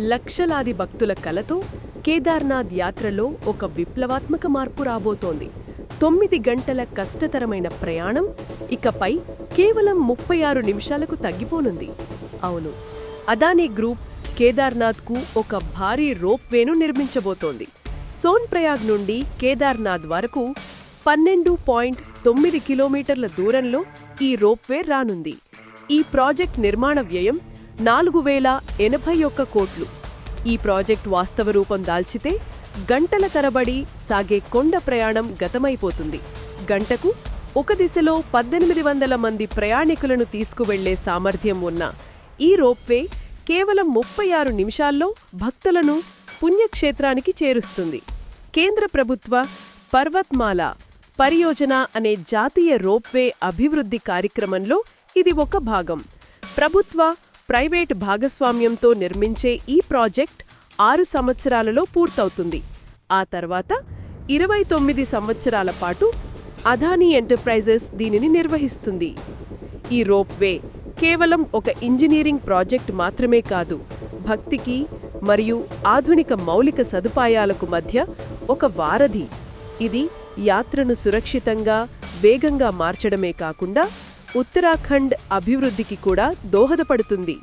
లక్షలాది భక్తుల కలతో కేదార్నాథ్ యాత్రలో ఒక విప్లవాత్మక మార్పు రాబోతోంది. తొమ్మిది గంటల కష్టతరమైన ప్రయాణం ఇకపై కేవలం ముప్పై ఆరు నిమిషాలకు తగ్గిపోనుంది. అవును అదానీ గ్రూప్ కేదార్నాథ్కు ఒక భారీ రోప్వేను నిర్మించబోతోంది. సోన్ప్రయాగ్ నుండి కేదార్నాథ్ వరకు పన్నెండు పాయింట్ తొమ్మిది కిలోమీటర్ల దూరంలో ఈ రోప్వే రానుంది. ఈ ప్రాజెక్ట్ నిర్మాణ వ్యయం నాలుగు వేల ఎనభై ఒక్క కోట్లు. ఈ ప్రాజెక్ట్ వాస్తవ రూపం దాల్చితే గంటల తరబడి సాగే కొండ ప్రయాణం గతమైపోతుంది. గంటకు ఒక దిశలో పద్దెనిమిది వందల మంది ప్రయాణికులను తీసుకువెళ్ళే సామర్థ్యం ఉన్న ఈ రోప్వే కేవలం ముప్పై ఆరు నిమిషాల్లో భక్తులను పుణ్యక్షేత్రానికి చేరుస్తుంది. కేంద్ర ప్రభుత్వ పర్వత్మాల పరియోజన అనే జాతీయ రోప్వే అభివృద్ధి కార్యక్రమంలో ఇది ఒక భాగం. ప్రభుత్వ ప్రైవేట్ భాగస్వామ్యంతో నిర్మించే ఈ ప్రాజెక్ట్ ఆరు సంవత్సరాలలో పూర్తవుతుంది. ఆ తర్వాత ఇరవై తొమ్మిది సంవత్సరాల పాటు అదానీ ఎంటర్ప్రైజెస్ దీనిని నిర్వహిస్తుంది. ఈ రోప్వే కేవలం ఒక ఇంజనీరింగ్ ప్రాజెక్ట్ మాత్రమే కాదు భక్తికి మరియు ఆధునిక మౌలిక సదుపాయాలకు మధ్య ఒక వారధి. ఇది యాత్రను సురక్షితంగా వేగంగా మార్చడమే కాకుండా ఉత్తరాఖండ్ అభివృద్ధికి కూడా దోహదపడుతుంది.